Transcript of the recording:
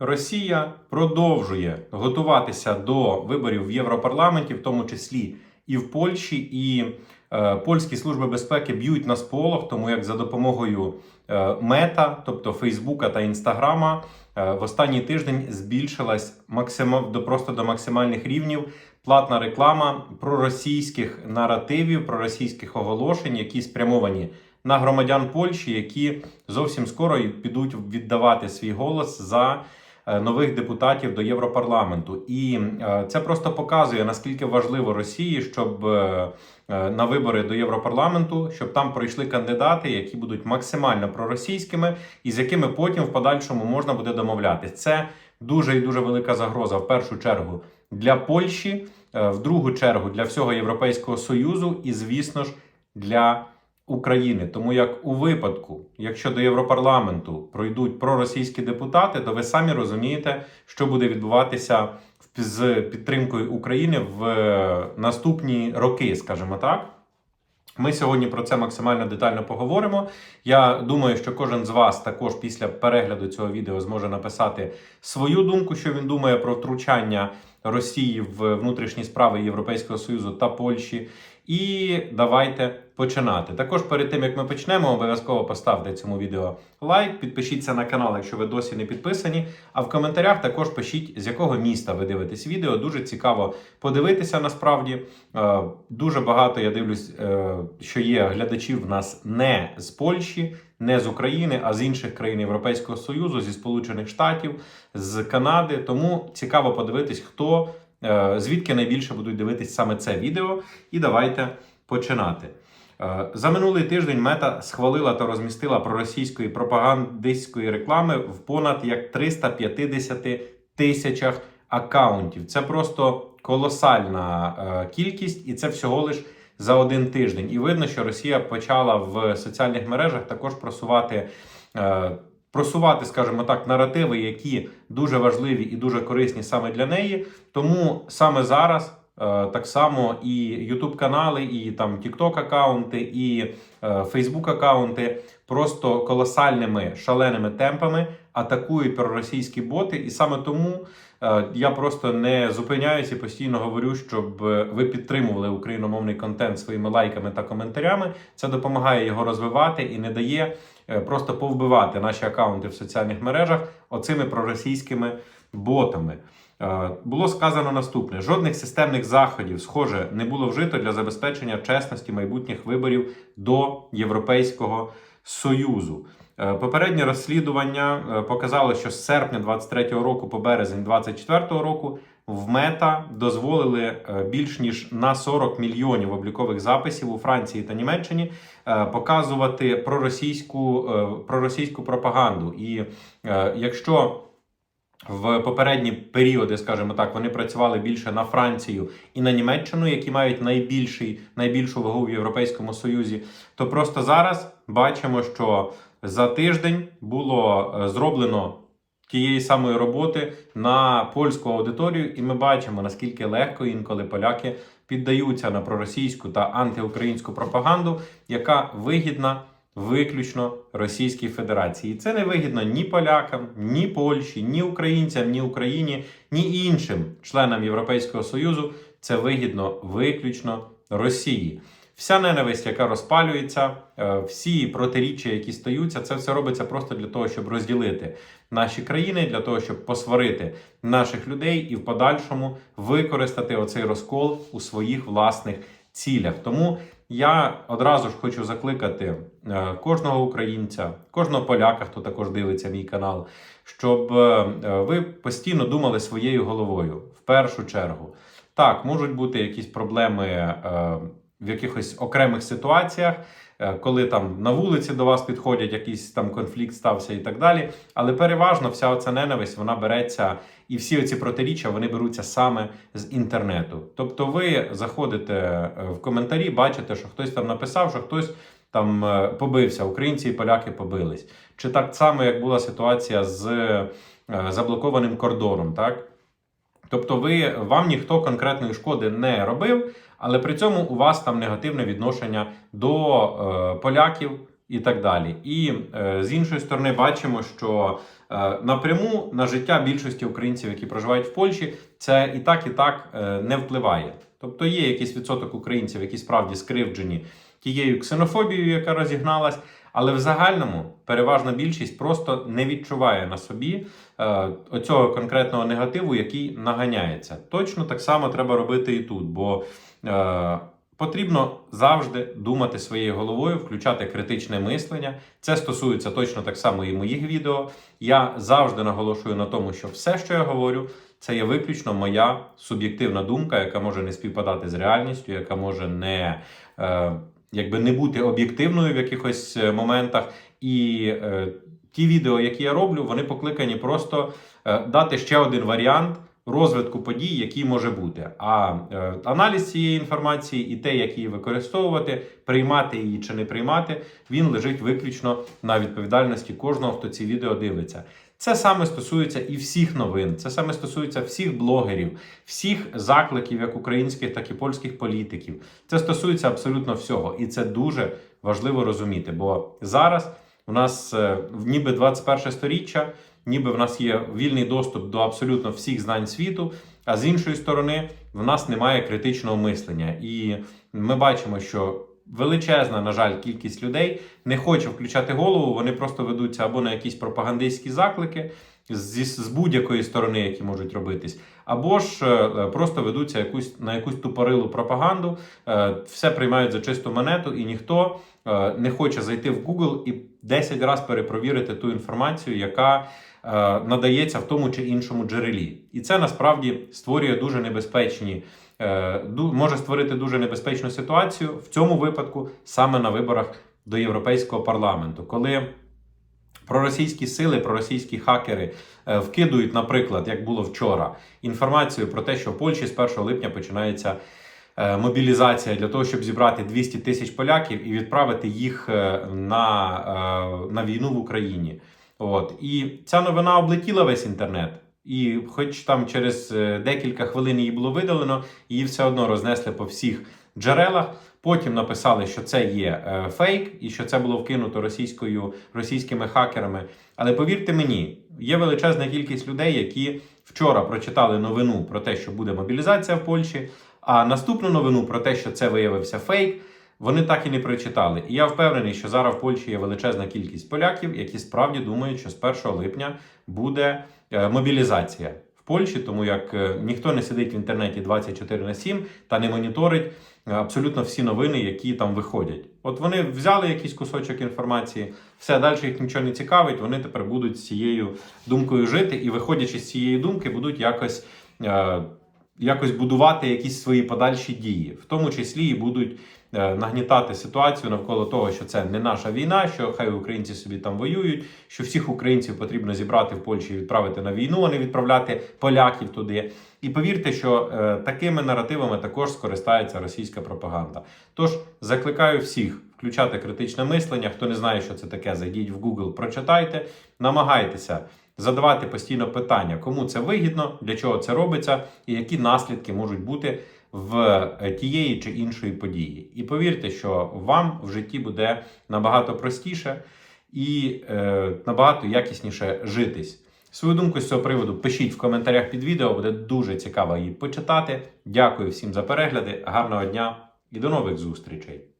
Росія продовжує готуватися до виборів в Європарламенті, в тому числі і в Польщі, і е, польські служби безпеки б'ють на сполох, тому як за допомогою е, мета, тобто Фейсбука та Інстаграма, е, в останній тиждень збільшилась максима, до просто до максимальних рівнів платна реклама проросійських наративів, проросійських оголошень, які спрямовані на громадян Польщі, які зовсім скоро підуть віддавати свій голос за нових депутатів до Європарламенту. І е, це просто показує наскільки важливо Росії, щоб е, е, на вибори до Європарламенту, щоб там пройшли кандидати, які будуть максимально проросійськими, і з якими потім в подальшому можна буде домовлятись. Це дуже і дуже велика загроза в першу чергу для Польщі, е, в другу чергу для всього Європейського Союзу і, звісно ж, для України. Тому як у випадку, якщо до Європарламенту пройдуть проросійські депутати, то ви самі розумієте, що буде відбуватися з підтримкою України в е, наступні роки, скажімо так. Ми сьогодні про це максимально детально поговоримо. Я думаю, що кожен з вас також після перегляду цього відео зможе написати свою думку, що він думає про втручання Росії в внутрішні справи Європейського Союзу та Польщі. І давайте починати. Також перед тим як ми почнемо, обов'язково поставте цьому відео лайк, підпишіться на канал, якщо ви досі не підписані. А в коментарях також пишіть, з якого міста ви дивитесь відео. Дуже цікаво подивитися насправді. Е, Дуже багато я дивлюсь, е, що є глядачів в нас не з Польщі, не з України, а з інших країн Європейського Союзу, зі Сполучених Штатів, з Канади. Тому цікаво подивитись, хто звідки найбільше будуть дивитись саме це відео. І давайте починати. Е, За минулий тиждень мета схвалила та розмістила проросійської пропагандистської реклами в понад як 350 тисячах акаунтів. Це просто колосальна е, кількість, і це всього лиш за один тиждень. І видно, що Росія почала в соціальних мережах також просувати. Просувати, скажімо так, наративи, які дуже важливі і дуже корисні саме для неї. Тому саме зараз е, так само і YouTube канали, і там TikTok аккаунти, і е, Facebook аккаунти просто колосальними шаленими темпами атакують проросійські боти. І саме тому е, я просто не зупиняюся і постійно говорю, щоб ви підтримували україномовний контент своїми лайками та коментарями. Це допомагає його розвивати і не дає просто повбивати наші акаунти в соціальних мережах оцими проросійськими ботами. Е, Було сказано наступне: жодних системних заходів, схоже, не було вжито для забезпечення чесності майбутніх виборів до Європейського Союзу. Е, Попереднє розслідування е, показало, що з серпня 23-го року по березень 24-го року в мета дозволили е, більш ніж на 40 мільйонів облікових записів у Франції та Німеччині е, показувати проросійську, е, проросійську пропаганду. І якщо в попередні періоди, скажімо так, вони працювали більше на Францію і на Німеччину, які мають найбільший, найбільшу вагу в Європейському Союзі, то просто зараз бачимо, що за тиждень було зроблено тієї самої роботи на польську аудиторію, і ми бачимо, наскільки легко інколи поляки піддаються на проросійську та антиукраїнську пропаганду, яка вигідна виключно Російській Федерації. І це не вигідно ні полякам, ні Польщі, ні українцям, ні Україні, ні іншим членам Європейського Союзу. Це вигідно виключно Росії. Вся ненависть, яка розпалюється, е, всі протиріччя, які стаються, це все робиться просто для того, щоб розділити наші країни, для того, щоб посварити наших людей і в подальшому використати оцей розкол у своїх власних цілях. Тому я одразу ж хочу закликати е, кожного українця, кожного поляка, хто також дивиться мій канал, щоб е, ви постійно думали своєю головою в першу чергу. Так, можуть бути якісь проблеми в якихось окремих ситуаціях, е, коли там на вулиці до вас підходять, якийсь там конфлікт стався і так далі. Але переважно вся оця ненависть вона береться, і всі оці протиріччя вони беруться саме з інтернету. Тобто, ви заходите е, в коментарі, бачите, що хтось там написав, що хтось. Там е, побився, українці і поляки побились. Чи так само, як була ситуація з заблокованим кордоном, так? Тобто, ви вам ніхто конкретної шкоди не робив, але при цьому у вас там негативне відношення до е, поляків, і так далі. І е, з іншої сторони, бачимо, що е, напряму на життя більшості українців, які проживають в Польщі, це і так, і так е, не впливає. Тобто є якийсь відсоток українців, які справді скривджені тією ксенофобією, яка розігналась. Але в загальному переважна більшість просто не відчуває на собі е, оцього конкретного негативу, який наганяється. Точно так само треба робити і тут, бо е, потрібно завжди думати своєю головою, включати критичне мислення. Це стосується точно так само і моїх відео. Я завжди наголошую на тому, що все, що я говорю, це є виключно моя суб'єктивна думка, яка може не співпадати з реальністю, яка може не. Е, якби не бути об'єктивною в якихось е, моментах. І е, ті відео, які я роблю, вони покликані просто е, дати ще один варіант розвитку подій, який може бути. А е, аналіз цієї інформації і те, як її використовувати, приймати її чи не приймати, він лежить виключно на відповідальності кожного, хто ці відео дивиться. Це саме стосується і всіх новин, це саме стосується всіх блогерів, всіх закликів, як українських, так і польських політиків. Це стосується абсолютно всього, і це дуже важливо розуміти. Бо зараз у нас е, ніби 21 сторіччя, ніби в нас є вільний доступ до абсолютно всіх знань світу. А з іншої сторони, в нас немає критичного мислення, і ми бачимо, що величезна, на жаль, кількість людей не хоче включати голову. Вони просто ведуться або на якісь пропагандистські заклики зі з будь-якої сторони, які можуть робитись, або ж е, просто ведуться якусь на якусь тупорилу пропаганду, е, все приймають за чисту монету, і ніхто е, не хоче зайти в Google і 10 разів перепровірити ту інформацію, яка е, надається в тому чи іншому джерелі. І це насправді створює дуже небезпечні. Е, Може створити дуже небезпечну ситуацію в цьому випадку саме на виборах до Європейського парламенту, коли проросійські сили, проросійські хакери е, вкидують, наприклад, як було вчора, інформацію про те, що в Польщі з 1 липня починається е, мобілізація для того, щоб зібрати 200 тисяч поляків і відправити їх на, на війну в Україні. От і ця новина облетіла весь інтернет. І, хоч там через е, декілька хвилин її було видалено, її все одно рознесли по всіх джерелах. Потім написали, що це є е, фейк і що це було вкинуто російською російськими хакерами. Але повірте мені, є величезна кількість людей, які вчора прочитали новину про те, що буде мобілізація в Польщі, а наступну новину про те, що це виявився фейк. Вони так і не прочитали. І я впевнений, що зараз в Польщі є величезна кількість поляків, які справді думають, що з 1 липня буде е, мобілізація в Польщі, тому як е, ніхто не сидить в інтернеті 24 на 7 та не моніторить е, абсолютно всі новини, які там виходять. От вони взяли якийсь кусочок інформації, все далі їх нічого не цікавить. Вони тепер будуть з цією думкою жити і, виходячи з цієї думки, будуть якось. Якось будувати якісь свої подальші дії, в тому числі і будуть е, нагнітати ситуацію навколо того, що це не наша війна, що хай українці собі там воюють, що всіх українців потрібно зібрати в Польщі і відправити на війну, а не відправляти поляків туди. І повірте, що е, такими наративами також скористається російська пропаганда. Тож закликаю всіх включати критичне мислення. Хто не знає, що це таке, зайдіть в Google, прочитайте, намагайтеся задавати постійно питання, кому це вигідно, для чого це робиться, і які наслідки можуть бути в е, тієї чи іншої події. І повірте, що вам в житті буде набагато простіше і е, набагато якісніше житись. Свою думку з цього приводу пишіть в коментарях під відео, буде дуже цікаво її почитати. Дякую всім за перегляди, гарного дня і до нових зустрічей!